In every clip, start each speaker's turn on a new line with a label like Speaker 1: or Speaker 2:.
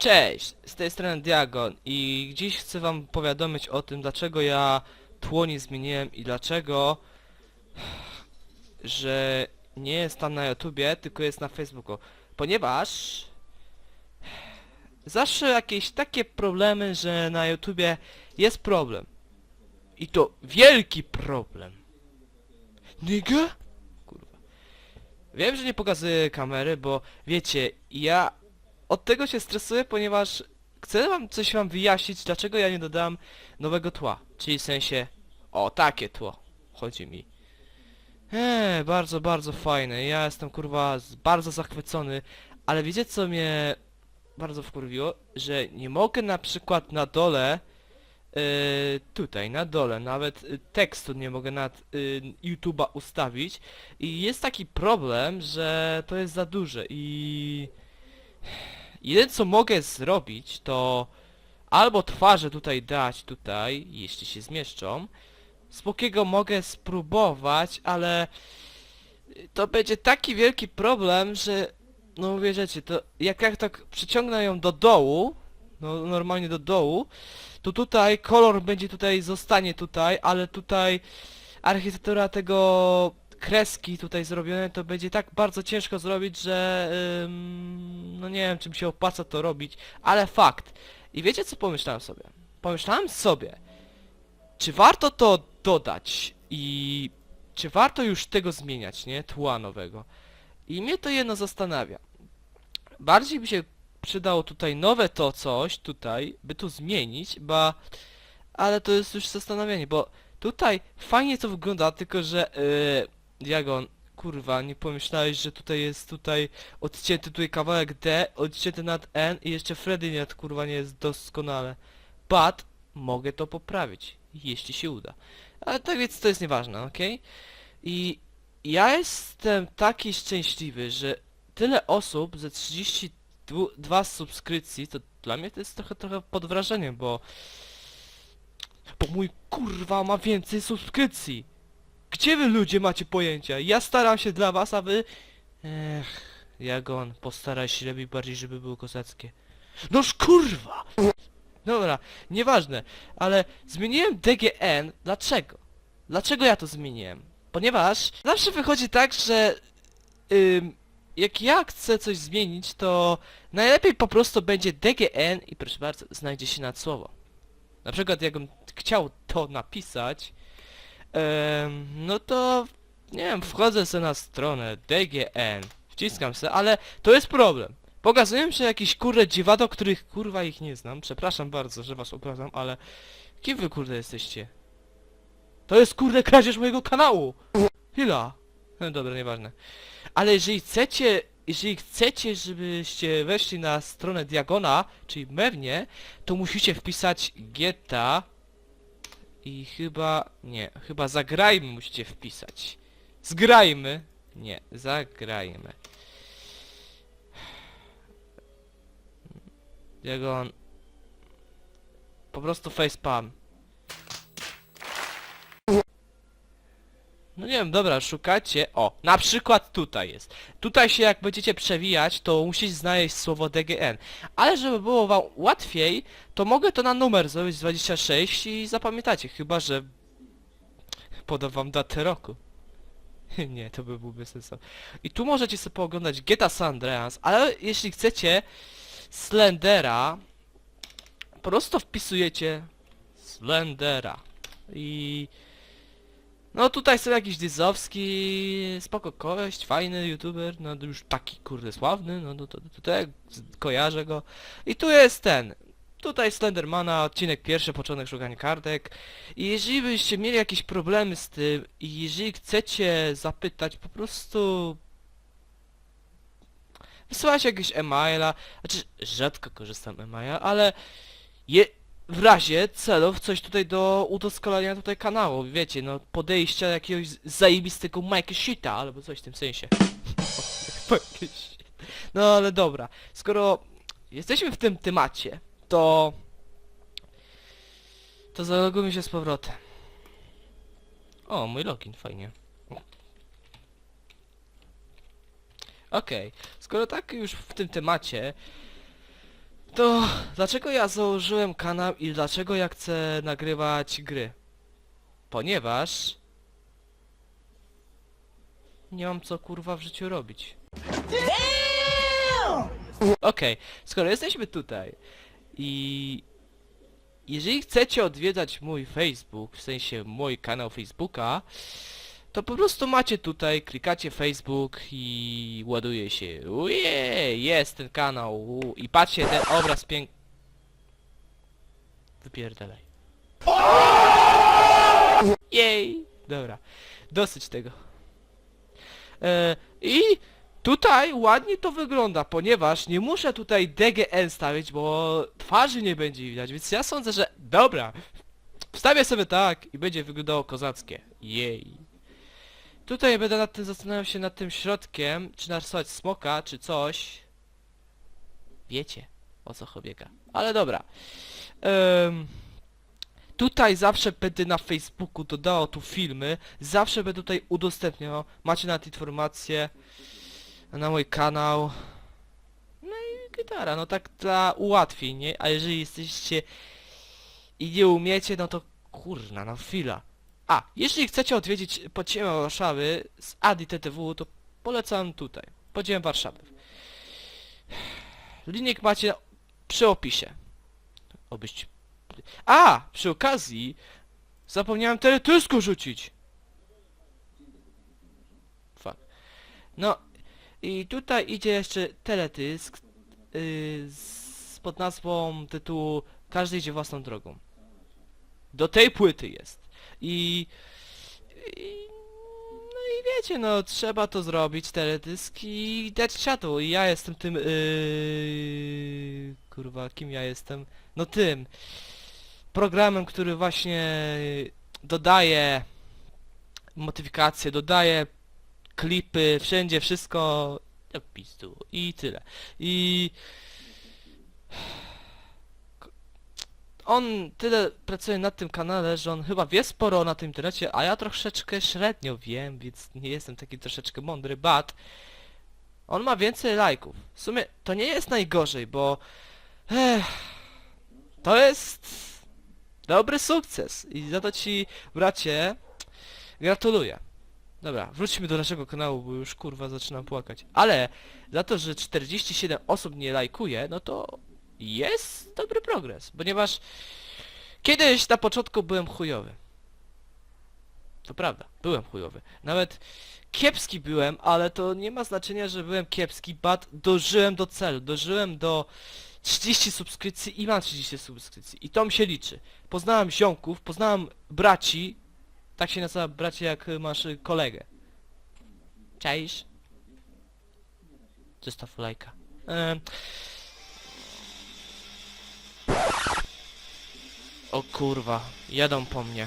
Speaker 1: Cześć, z tej strony Diagon i dziś chcę wam powiadomić o tym, dlaczego ja tło nie zmieniłem i dlaczego, że nie jest tam na YouTubie, tylko jest na Facebooku. Ponieważ zawsze jakieś takie problemy, że na YouTubie jest problem. I to wielki problem. Nigga? Kurwa. Wiem, że nie pokazuję kamery, bo wiecie, ja od tego się stresuję, ponieważ chcę wam coś wam wyjaśnić, dlaczego ja nie dodam nowego tła. Czyli w sensie, o takie tło, chodzi mi. Eee, bardzo, bardzo fajne. Ja jestem kurwa bardzo zachwycony, ale wiecie co mnie bardzo wkurwiło? Że nie mogę na przykład na dole, yy, tutaj na dole, nawet y, tekstu nie mogę nad y, YouTube'a ustawić i jest taki problem, że to jest za duże i Jedyne co mogę zrobić to albo twarze tutaj dać tutaj, jeśli się zmieszczą. Smokiego mogę spróbować, ale to będzie taki wielki problem, że no wierzycie, to jak ja tak przyciągnę ją do dołu, no normalnie do dołu, to tutaj kolor będzie tutaj, zostanie tutaj, ale tutaj architektura tego kreski tutaj zrobione, to będzie tak bardzo ciężko zrobić, że ym, no nie wiem, czy mi się opłaca to robić, ale fakt. I wiecie co pomyślałem sobie? Pomyślałem sobie, czy warto to dodać i czy warto już tego zmieniać, nie? Tła nowego. I mnie to jedno zastanawia. Bardziej by się przydało tutaj nowe to coś, tutaj, by tu zmienić, ba... Ale to jest już zastanawianie, bo tutaj fajnie to wygląda, tylko że... Yy, Diagon, kurwa, nie pomyślałeś, że tutaj jest tutaj odcięty tutaj kawałek D, odcięty nad N i jeszcze Freddy nie, kurwa, nie jest doskonale. But, mogę to poprawić, jeśli się uda. Ale tak więc to jest nieważne, okej? I ja jestem taki szczęśliwy, że tyle osób ze 32 subskrypcji, to dla mnie to jest trochę, trochę pod wrażeniem, bo... Bo mój kurwa ma więcej subskrypcji! Gdzie wy ludzie macie pojęcia? Ja staram się dla was, a wy... Ech, Jagon, postaraj się lepiej bardziej, żeby było kozackie. Noż kurwa! Dobra, nieważne, ale zmieniłem DGN, dlaczego? Dlaczego ja to zmieniłem? Ponieważ zawsze wychodzi tak, że ym, jak ja chcę coś zmienić, to najlepiej po prostu będzie DGN i proszę bardzo, znajdzie się nad słowo. Na przykład jakbym chciał to napisać, no to nie wiem, wchodzę sobie na stronę DGN, wciskam se, ale to jest problem. Pokazują się jakieś kurde dziwado, których kurwa ich nie znam. Przepraszam bardzo, że was obrażam, ale kim wy kurde jesteście? To jest kurde kradzież mojego kanału! Chwila. No dobra, nieważne. Ale jeżeli chcecie, jeżeli chcecie, żebyście weszli na stronę Diagona, czyli Mewnie, to musicie wpisać geta i chyba, nie, chyba zagrajmy musicie wpisać. Zgrajmy. Nie, zagrajmy. Diagon. Po prostu facepalm. No nie wiem, dobra, szukacie. O, na przykład tutaj jest. Tutaj się jak będziecie przewijać, to musicie znaleźć słowo DGN. Ale żeby było wam łatwiej, to mogę to na numer zrobić 26 i zapamiętacie, chyba że podam wam datę roku. nie, to by byłby sens. I tu możecie sobie pooglądać GTA San Andreas, ale jeśli chcecie Slendera, po prostu wpisujecie Slendera i no tutaj są jakiś Dyzowski, spoko kość, fajny youtuber, no to już taki kurde sławny, no to, to, to tutaj kojarzę go. I tu jest ten, tutaj Slendermana, odcinek pierwszy, początek szukania kartek. I jeżeli byście mieli jakieś problemy z tym i jeżeli chcecie zapytać, po prostu wysyłajcie jakiegoś e-maila, znaczy rzadko korzystam e-maila, ale je, w razie celów coś tutaj do udoskonalenia tutaj kanału, wiecie, no podejścia jakiegoś zajebistego Mike Shita albo coś w tym sensie. No ale dobra, skoro jesteśmy w tym temacie, to... To zalogujmy się z powrotem. O, mój login, fajnie. Okej, skoro tak już w tym temacie, To dlaczego ja założyłem kanał i dlaczego ja chcę nagrywać gry? Ponieważ... Nie mam co kurwa w życiu robić. Okej, skoro jesteśmy tutaj i jeżeli chcecie odwiedzać mój Facebook, w sensie mój kanał Facebooka, to po prostu macie tutaj, klikacie Facebook i ładuje się. Uje, jest ten kanał. u, I patrzcie, ten obraz piękny. Wypierdalaj. Jej! Dobra, dosyć tego. E, I tutaj ładnie to wygląda, ponieważ nie muszę tutaj DGN stawić, bo twarzy nie będzie widać, więc ja sądzę, że... Dobra, wstawię sobie tak i będzie wyglądało kozackie. Jej. Tutaj będę nad tym zastanawiał się nad tym środkiem, czy narysować smoka, czy coś. Wiecie, o co chobiega. Ale dobra. Em, tutaj zawsze będę na Facebooku dodawał tu filmy, zawsze będę tutaj udostępniał. Macie nawet informacje na mój kanał. No i gitara, no tak dla ułatwień, nie? A jeżeli jesteście i nie umiecie, no to kurna, no chwila. A, jeśli chcecie odwiedzić podziemia Warszawy z Adi TTW, to polecam tutaj. Podziemia Warszawy. Linik macie przy opisie. Obyście... A! Przy okazji zapomniałem teletysku rzucić. Fuck. No i tutaj idzie jeszcze teledysk yy, z, pod nazwą tytułu Każdy idzie własną drogą. Do tej płyty jest. I, i no i wiecie, no trzeba to zrobić, teledysk i dać czatu. I ja jestem tym, yy, kurwa, kim ja jestem? No tym. Programem, który właśnie dodaje modyfikacje, dodaje klipy, wszędzie wszystko jak pizdu i tyle. I on tyle pracuje nad tym kanale, że on chyba wie sporo na tym internecie, a ja troszeczkę średnio wiem, więc nie jestem taki troszeczkę mądry, but on ma więcej lajków. W sumie to nie jest najgorzej, bo ech, to jest dobry sukces i za to ci bracie gratuluję. Dobra, wróćmy do naszego kanału, bo już kurwa zaczynam płakać. Ale za to, że 47 osób nie lajkuje, no to jest dobry progres, ponieważ kiedyś na początku byłem chujowy. To prawda, byłem chujowy. Nawet kiepski byłem, ale to nie ma znaczenia, że byłem kiepski, but dożyłem do celu, dożyłem do 30 subskrypcji i mam 30 subskrypcji. I to mi się liczy. Poznałem ziomków, poznałem braci, tak się nazywa bracie jak masz kolegę. Cześć. Zostaw lajka. Em. O kurwa, jadą po mnie.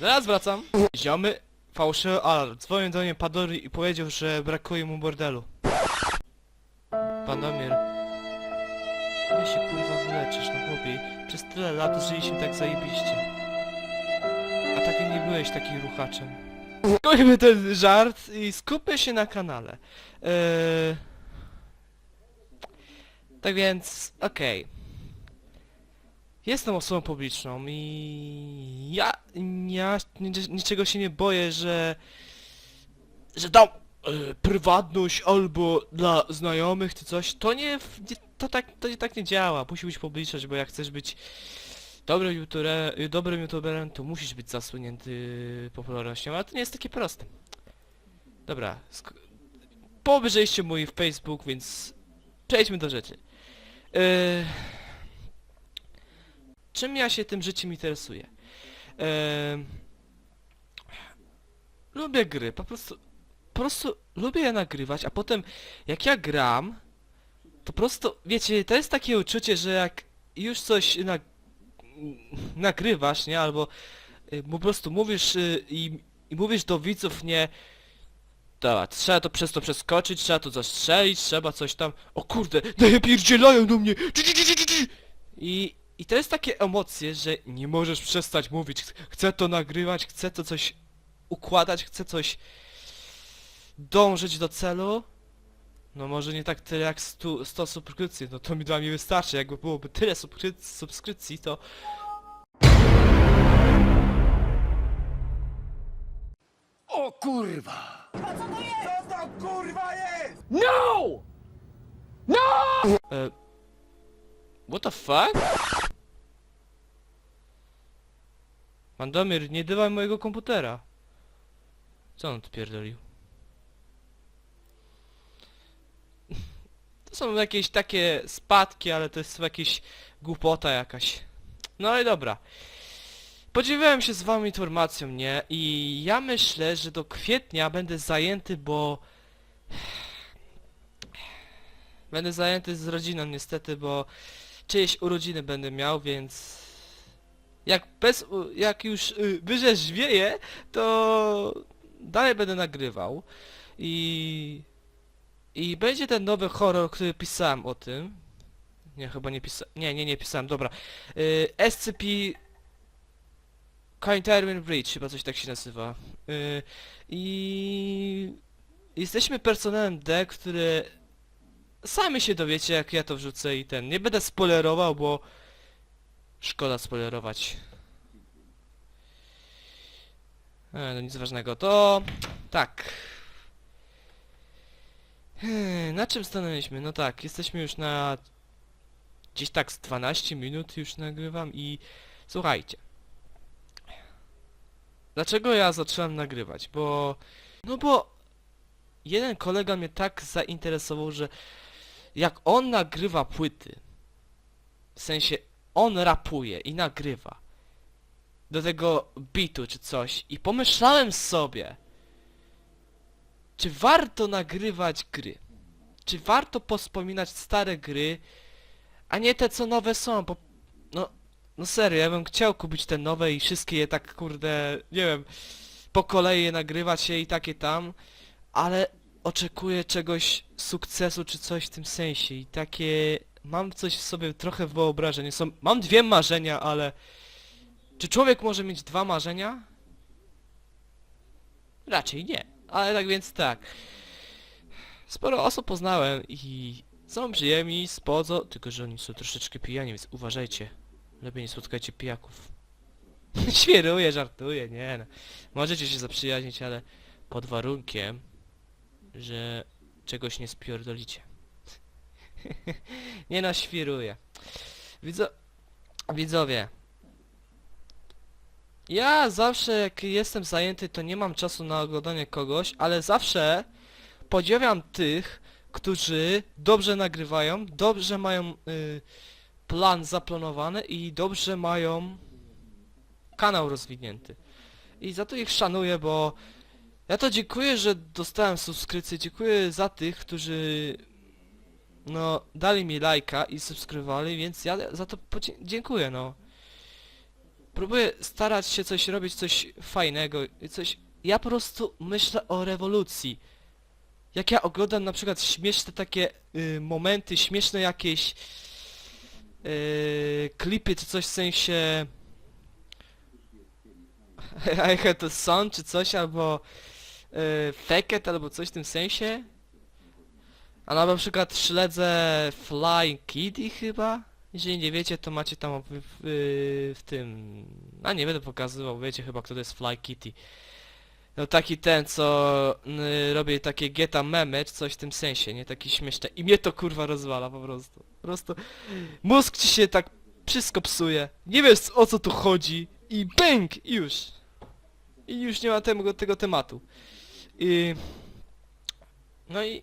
Speaker 1: Zaraz wracam. Ziomy, fałszywy alarm. Dzwonił do mnie Padory i powiedział, że brakuje mu bordelu. Pandomir. Ja się kurwa wyleczysz, no chłopie. Przez tyle lat żyliśmy tak zajebiście. A tak nie byłeś takim ruchaczem. Skupmy ten żart i skupmy się na kanale. Eee... Tak więc, okej. Jestem osobą publiczną i ja, ja ni- niczego się nie boję, że że dam e, prywatność albo dla znajomych czy coś, to nie, to tak to nie tak nie działa. Musi być publiczność, bo jak chcesz być dobrym youtuberem, dobrym youtuberem, to musisz być zasłonięty popularnością, ale to nie jest takie proste. Dobra, poobejrzeliście mój Facebook, więc przejdźmy do rzeczy. Yy... Czym ja się tym życiem interesuję? Yy... Lubię gry, po prostu, po prostu lubię je nagrywać, a potem jak ja gram, to po prostu, wiecie, to jest takie uczucie, że jak już coś na, nagrywasz, nie, albo y, po prostu mówisz y, i, i mówisz do widzów, nie, Dobra, trzeba to przez to przeskoczyć, trzeba to zastrzelić, trzeba coś tam... O kurde, napierdzielają do mnie! I, I to jest takie emocje, że nie możesz przestać mówić. Ch- Chcę to nagrywać, chcę to coś układać, chcę coś dążyć do celu. No może nie tak tyle jak 100, 100 subskrypcji, no to mi dla mnie wystarczy. Jakby byłoby tyle subskry subskrypcji, to...
Speaker 2: O kurwa!
Speaker 3: Co to kurwa jest?
Speaker 2: No!
Speaker 1: E, what the fuck? Mandomir, nie dywaj mojego komputera. Co on pierdolił? To są jakieś takie spadki, ale to jest jakieś głupota jakaś. No i dobra. Podzieliłem się z wami informacją, nie? I ja myślę, że do kwietnia będę zajęty, bo... Będę zajęty z rodziną niestety, bo czyjeś urodziny będę miał, więc jak bez, u- jak już y, wyrzeźwieję, to dalej będę nagrywał i i będzie ten nowy horror, który pisałem o tym. Nie, chyba nie pisałem. Nie, nie, nie pisałem, dobra. Y, SCP Counterwin Bridge, chyba coś tak się nazywa. Y, I jesteśmy personelem D, który Sami się dowiecie jak ja to wrzucę i ten. Nie będę spoilerował, bo szkoda spoilerować. E, no nic ważnego. To tak. Hmm, Na czym stanęliśmy? No tak, jesteśmy już na gdzieś tak z 12 minut już nagrywam i słuchajcie. Dlaczego ja zacząłem nagrywać? Bo no bo jeden kolega mnie tak zainteresował, że jak on nagrywa płyty, w sensie on rapuje i nagrywa do tego bitu czy coś. I pomyślałem sobie, czy warto nagrywać gry? Czy warto pospominać stare gry, a nie te co nowe są, bo no, no serio, ja bym chciał kupić te nowe i wszystkie je tak kurde, nie wiem, po kolei je nagrywać je i takie tam, ale oczekuję czegoś, sukcesu czy coś w tym sensie. I takie... Mam coś w sobie trochę wyobrażeń. Są, mam dwie marzenia, ale... Czy człowiek może mieć dwa marzenia? Raczej nie. Ale tak więc tak. Sporo osób poznałem i są przyjemni, spodzo, tylko że oni są troszeczkę pijani, więc uważajcie. Lepiej nie spotkajcie pijaków. Świeruję, żartuję, nie no. Możecie się zaprzyjaźnić, ale pod warunkiem, że czegoś nie spierdolicie. nie no, świruję. Widzo... Widzowie. Ja zawsze jak jestem zajęty, to nie mam czasu na oglądanie kogoś, ale zawsze podziwiam tych, którzy dobrze nagrywają, dobrze mają y, plan zaplanowany i dobrze mają kanał rozwinięty. I za to ich szanuję, bo ja to dziękuję, że dostałem subskrypcję, dziękuję za tych, którzy no dali mi lajka i subskrybowali, więc ja za to dziękuję, no. Próbuję starać się coś robić, coś fajnego i coś... Ja po prostu myślę o rewolucji. Jak ja oglądam na przykład śmieszne takie y, momenty, śmieszne jakieś y, klipy czy coś w sensie I had a son czy coś, albo y, fake it, albo coś w tym sensie. A na przykład śledzę Flying Kitty chyba. Jeżeli nie wiecie, to macie tam w, w, w tym... A nie będę pokazywał, wiecie chyba kto to jest Fly Kitty. No taki ten, co y, robi takie geta memy, czy coś w tym sensie, nie? Taki śmieszny. I mnie to kurwa rozwala po prostu. Po prostu mózg ci się tak wszystko psuje. Nie wiesz o co tu chodzi. I bęk! Już. I już nie ma tego, tego tematu. I... No i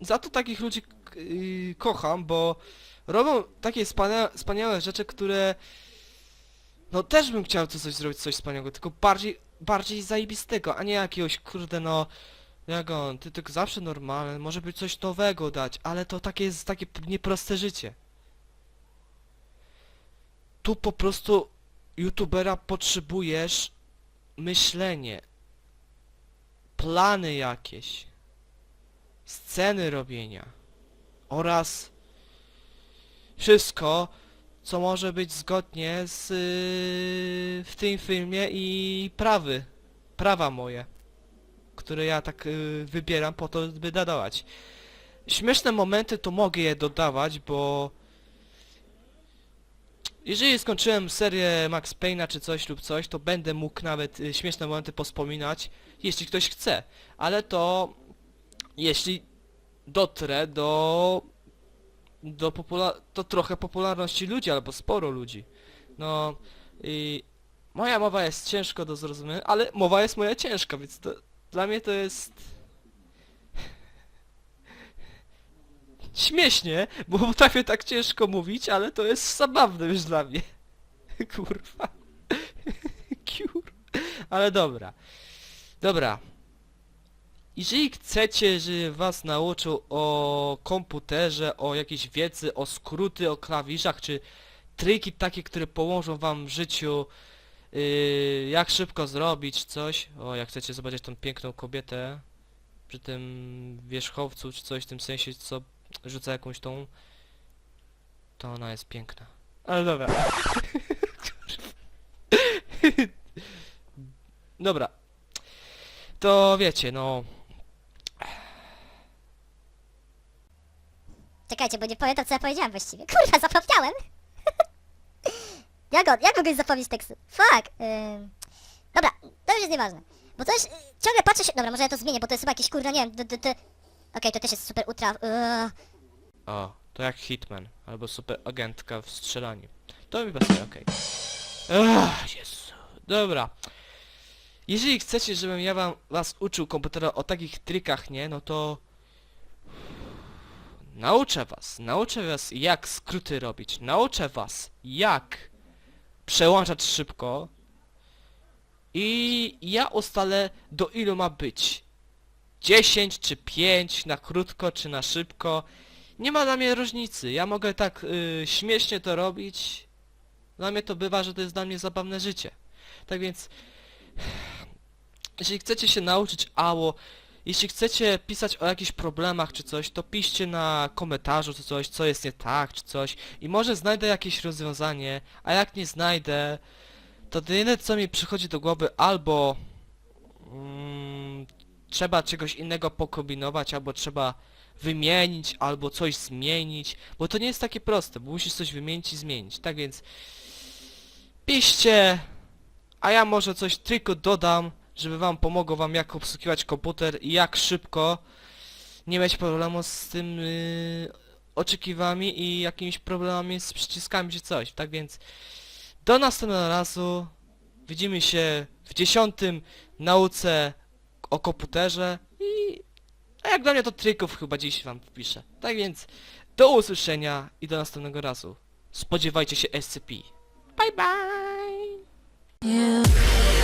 Speaker 1: za to takich ludzi y, kocham, bo robią takie wspania wspaniałe rzeczy, które no też bym chciał coś zrobić, coś wspaniałego, tylko bardziej, bardziej zajebistego, a nie jakiegoś kurde no jak on, ty tylko zawsze normalne, może być coś nowego dać, ale to takie jest takie nieproste życie. Tu po prostu youtubera potrzebujesz myślenie, plany jakieś, sceny robienia oraz wszystko, co może być zgodnie z yy, w tym filmie i prawy, prawa moje, które ja tak yy, wybieram po to, by nadawać. śmieszne momenty to mogę je dodawać, bo jeżeli skończyłem serię Max Payne'a czy coś lub coś, to będę mógł nawet y, śmieszne momenty pospominać, jeśli ktoś chce. Ale to jeśli dotrę do do, popula- do trochę popularności ludzi, albo sporo ludzi. No i moja mowa jest ciężko do zrozumienia, ale mowa jest moja ciężka, więc to, dla mnie to jest śmiesznie, bo potrafię tak ciężko mówić, ale to jest zabawne już dla mnie. Kurwa. Kur. Ale dobra. Dobra. Jeżeli chcecie, żeby was nauczył o komputerze, o jakiejś wiedzy, o skróty, o klawiszach, czy triki takie, które położą wam w życiu, yy, jak szybko zrobić coś, o jak chcecie zobaczyć tą piękną kobietę przy tym wierzchowcu, czy coś w tym sensie, co rzuca jakąś tą, to ona jest piękna. Ale dobra. dobra. To wiecie, no...
Speaker 4: Czekajcie, bo nie pamiętam co ja powiedziałem właściwie. Kurwa, zapomniałem! jak, on, jak mogę zapomnieć tekstu? Fuck! Ym... Dobra, to już jest nieważne. Bo coś... y, Ciągle patrzę się... Dobra, może ja to zmienię, bo to jest chyba jakieś kurwa, nie wiem... Okej, to też jest super ultra... Yy...
Speaker 1: O, to jak Hitman, albo super agentka w strzelaniu. To mi pasuje, okej. Ach, Jezu. Dobra. Jeżeli chcecie, żebym ja wam, was uczył komputera o takich trikach, nie, no to... Nauczę was, nauczę was jak skróty robić, nauczę was jak przełączać szybko i ja ustalę do ilu ma być. 10 czy 5 na krótko czy na szybko. Nie ma dla mnie różnicy. Ja mogę tak y, śmiesznie to robić. Dla mnie to bywa, że to jest dla mnie zabawne życie. Tak więc jeśli chcecie się nauczyć AWO, jeśli chcecie pisać o jakichś problemach czy coś, to piszcie na komentarzu czy coś, co jest nie tak czy coś i może znajdę jakieś rozwiązanie, a jak nie znajdę, to jedyne co mi przychodzi do głowy albo mm, trzeba czegoś innego pokombinować, albo trzeba wymienić, albo coś zmienić, bo to nie jest takie proste, bo musisz coś wymienić i zmienić. Tak więc piszcie, a ja może coś tylko dodam, żeby wam pomogło wam jak obsługiwać komputer i jak szybko nie mieć problemu z tym yy, oczekiwami i jakimiś problemami z przyciskami czy coś. Tak więc do następnego razu. Widzimy się w dziesiątym nauce o komputerze i a jak dla mnie to trików chyba dziś wam wpiszę. Tak więc do usłyszenia i do następnego razu. Spodziewajcie się SCP. Bye bye!
Speaker 5: You